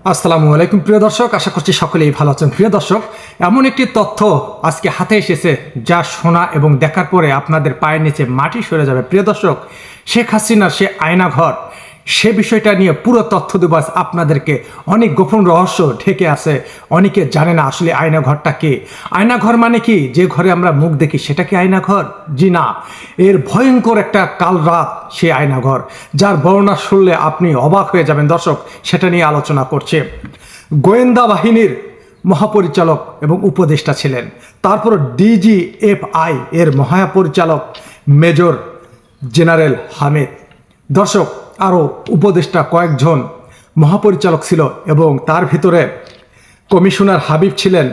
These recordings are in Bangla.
আসসালামু আলাইকুম, প্রিয় দর্শক। আশা করছি সকলেই ভালো আছেন। প্রিয় দর্শক, এমন একটি তথ্য আজকে হাতে এসেছে, যা শোনা এবং দেখার পরে আপনাদের পায়ের নিচে মাটি সরে যাবে। প্রিয় দর্শক, শেখ হাসিনার সে আয়নাঘর সে বিষয়টা নিয়ে পুরো তথ্য দেবো। আজ আপনাদেরকে অনেক গোপন রহস্য ঢেকে আছে। অনেকে জানে না আসলে আয়নাঘরটা কি। আয়নাঘর মানে কি? যে ঘরে আমরা মুখ দেখি, সেটা কি আয়নাঘর? জি না। এর ভয়ঙ্কর একটা কাল রাত সে আয়নাঘর, যার বর্ণনা শুনলে আপনি অবাক হয়ে যাবেন দর্শক, সেটা নিয়ে আলোচনা করছে। গোয়েন্দা বাহিনীর মহাপরিচালক এবং উপদেষ্টা ছিলেন। তারপর ডিজিএফআই এর মহাপরিচালক মেজর জেনারেল হামিদ। দর্শক আরও উপদেষ্টা কয়েকজন মহাপরিচালক ছিল এবং তার ভিতরে কমিশনার হাবিব ছিলেন,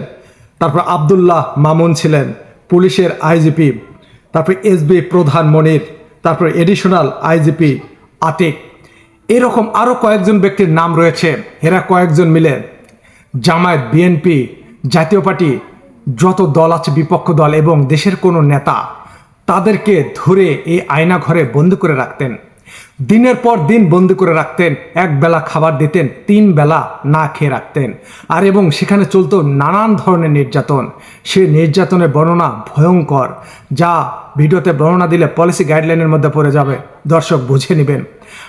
তারপর আবদুল্লাহ মামুন ছিলেন, পুলিশের আইজিপি, তারপর এসবি প্রধান মনির, তারপর এডিশনাল আইজিপি আতিক। এরকম আরও কয়েকজন ব্যক্তির নাম রয়েছে। এরা কয়েকজন মিলে জামায়াত, বিএনপি, জাতীয় পার্টি, যত দল আছে, বিপক্ষ দল এবং দেশের কোনো নেতা, তাদেরকে ধরে এই আয়না ঘরে বন্দি করে রাখতেন। দিনের পর দিন বন্দি করে রাখতেন, এক বেলা খাবার দিতেন, তিন বেলা না খেয়ে রাখতেন। আর এবং সেখানে চলত নানান ধরনের নির্যাতন। সে নির্যাতনের বর্ণনা ভয়ঙ্কর, যা ভিডিওতে বর্ণনা দিলে পলিসি গাইডলাইনের মধ্যে পড়ে যাবে। দর্শক বুঝে নেবেন।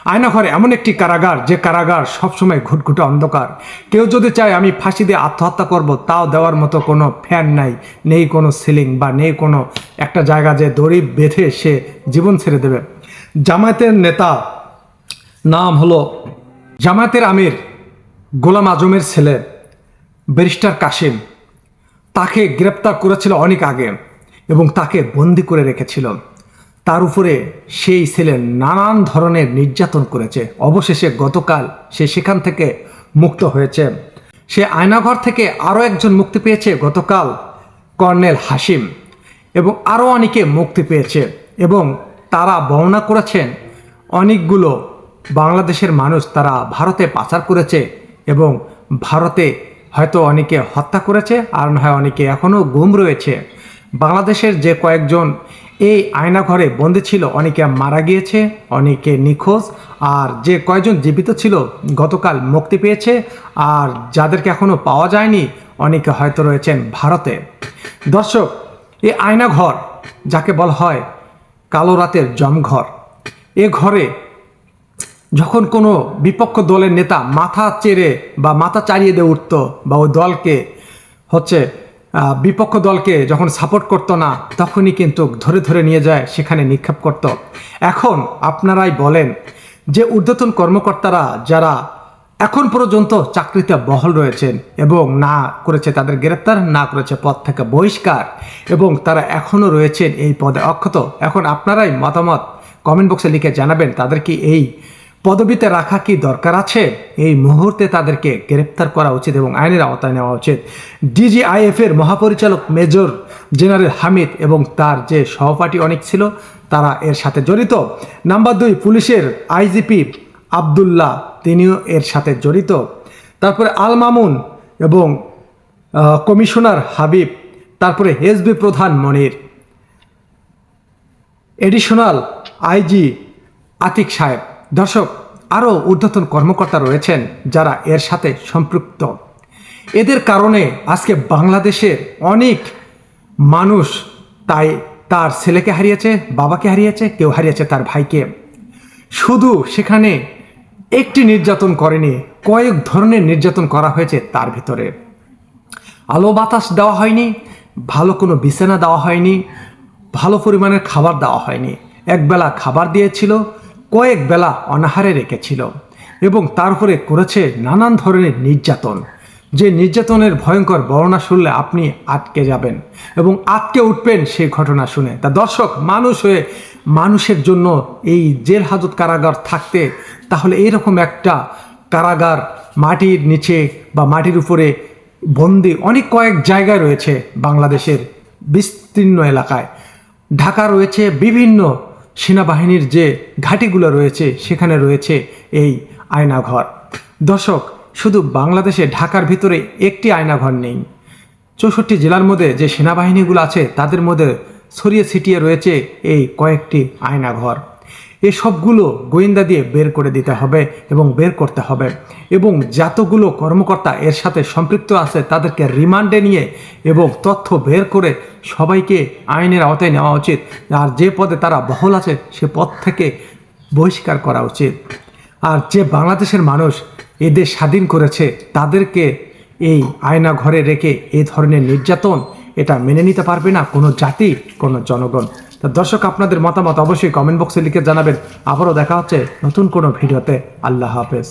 আয়নাঘর এমন একটি কারাগার, যে কারাগার সবসময় ঘুটঘুটে অন্ধকার। কেউ যদি চায় আমি ফাঁসি দিয়ে আত্মহত্যা করব, তাও দেওয়ার মতো কোনো ফ্যান নাই, নেই কোনো সিলিং বা নেই কোনো একটা জায়গা যে দড়ি বেঁধে সে জীবন ছেড়ে দেবে। জামায়াতের নেতা নাম হলো জামায়াতের আমির গোলাম আজমের ছেলে ব্যারিস্টার কাশিম তাকে গ্রেপ্তার করেছিল অনেক আগে এবং তাকে বন্দি করে রেখেছিল। তার উপরে সেই ছেলে নানান ধরনের নির্যাতন করেছে। অবশেষে গতকাল সে সেখান থেকে মুক্ত হয়েছে। সে আয়নাঘর থেকে আরও একজন মুক্তি পেয়েছে গতকাল কর্নেল হাসিম এবং আরও অনেকে মুক্তি পেয়েছে এবং তারা বর্ণনা করেছেন, অনেকগুলো বাংলাদেশের মানুষ তারা ভারতে পাচার করেছে এবং ভারতে হয়তো অনেকে হত্যা করেছে আর না হয় অনেকে এখনও গুম রয়েছে। বাংলাদেশের যে কয়েকজন এই আয়নাঘরে বন্দি ছিল, অনেকে মারা গিয়েছে, অনেকে নিখোঁজ, আর যে কয়েকজন জীবিত ছিল গতকাল মুক্তি পেয়েছে, আর যাদেরকে এখনও পাওয়া যায়নি, অনেকে হয়তো রয়েছেন ভারতে। দর্শক, এই আয়নাঘর যাকে বলা হয় কালো রাতের জমঘর। এ ঘরে যখন কোনো বিপক্ষ দলের নেতা মাথা চেড়ে বা মাথা চাড়িয়ে দিয়ে উঠতো বা ওই দলকে হচ্ছে বিপক্ষ দলকে যখন সাপোর্ট করতো না, তখনই কিন্তু ধরে ধরে নিয়ে যায়, সেখানে নিক্ষেপ করত। এখন আপনারাই বলেন যে ঊর্ধ্বতন কর্মকর্তারা যারা এখন পর্যন্ত চাকরিতে বহল রয়েছেন এবং না করেছে তাদের গ্রেপ্তার, না করেছে পদ থেকে বহিষ্কার এবং তারা এখনও রয়েছেন এই পদে অক্ষত। এখন আপনারাই মতামত কমেন্ট বক্সে লিখে জানাবেন তাদের কি এই পদবিতে রাখা কি দরকার আছে? এই মুহূর্তে তাদেরকে গ্রেপ্তার করা উচিত এবং আইনের আওতায় নেওয়া উচিত। ডিজিআইএফ এর মহাপরিচালক মেজর জেনারেল হামিদ এবং তার যে সহপাঠী অনেক ছিল, তারা এর সাথে জড়িত। নাম্বার দুই, পুলিশের আইজিপি আবদুল্লাহ, তিনিও এর সাথে জড়িত। তারপরে আল মামুন এবং কমিশনার হাবিব, তারপরে এসবি প্রধান মনির। এডিশনাল আইজি আতিক সাহেব। দর্শক, আরও ঊর্ধ্বতন কর্মকর্তা রয়েছেন যারা এর সাথে সম্পৃক্ত। এদের কারণে আজকে বাংলাদেশের অনেক মানুষ তাই তার ছেলেকে হারিয়েছে, বাবাকে হারিয়েছে, কেউ হারিয়েছে তার ভাইকে। শুধু সেখানে একটি নির্যাতন করেনি, কয়েক ধরনের নির্যাতন করা হয়েছে তার ভিতরে। আলো বাতাস দেওয়া হয়নি, ভালো কোনো বিছানা দেওয়া হয়নি, ভালো পরিমাণের খাবার দেওয়া হয়নি। একবেলা খাবার দিয়েছিল, কয়েক বেলা অনাহারে রেখেছিল এবং তারপরে করেছে নানান ধরনের নির্যাতন। যে নির্যাতনের ভয়ঙ্কর বর্ণনা শুনলে আপনি আটকে যাবেন এবং আটকে উঠবেন সেই ঘটনা শুনে। তা দর্শক, মানুষ হয়ে মানুষের জন্য এই জেল হাজত কারাগার থাকতে তাহলে এরকম একটা কারাগার মাটির নিচে বা মাটির উপরে বন্দি অনেক কয়েক জায়গায় রয়েছে বাংলাদেশের বিস্তীর্ণ এলাকায়। ঢাকা রয়েছে বিভিন্ন সেনাবাহিনীর যে ঘাঁটিগুলো রয়েছে, সেখানে রয়েছে এই আয়নাঘর। দর্শক শুধু বাংলাদেশে ঢাকার ভিতরে একটি আয়নাঘর নেই। চৌষট্টি জেলার মধ্যে যে সেনাবাহিনীগুলো আছে, তাদের মধ্যে ছড়িয়ে ছিটিয়ে রয়েছে এই কয়েকটি আয়নাঘর। এসবগুলো গোয়েন্দা দিয়ে বের করে দিতে হবে এবং বের করতে হবে। এবং যতগুলো কর্মকর্তা এর সাথে সম্পৃক্ত আছে, তাদেরকে রিমান্ডে নিয়ে এবং তথ্য বের করে সবাইকে আইনের আওতায় নেওয়া উচিত। আর যে পদে তারা বহল আছে, সে পদ থেকে বহিষ্কার করা উচিত। আর যে বাংলাদেশের মানুষ এদের স্বাধীন করেছে, তাদেরকে এই আয়না ঘরে রেখে এ ধরনের নির্যাতন এটা মেনে নিতে পারবে না কোনো জাতি, কোনো জনগণ। তা দর্শক, আপনাদের মতামত অবশ্যই কমেন্ট বক্সে লিখে জানাবেন। আবারও দেখা হচ্ছে নতুন কোনো ভিডিওতে। আল্লাহ হাফেজ।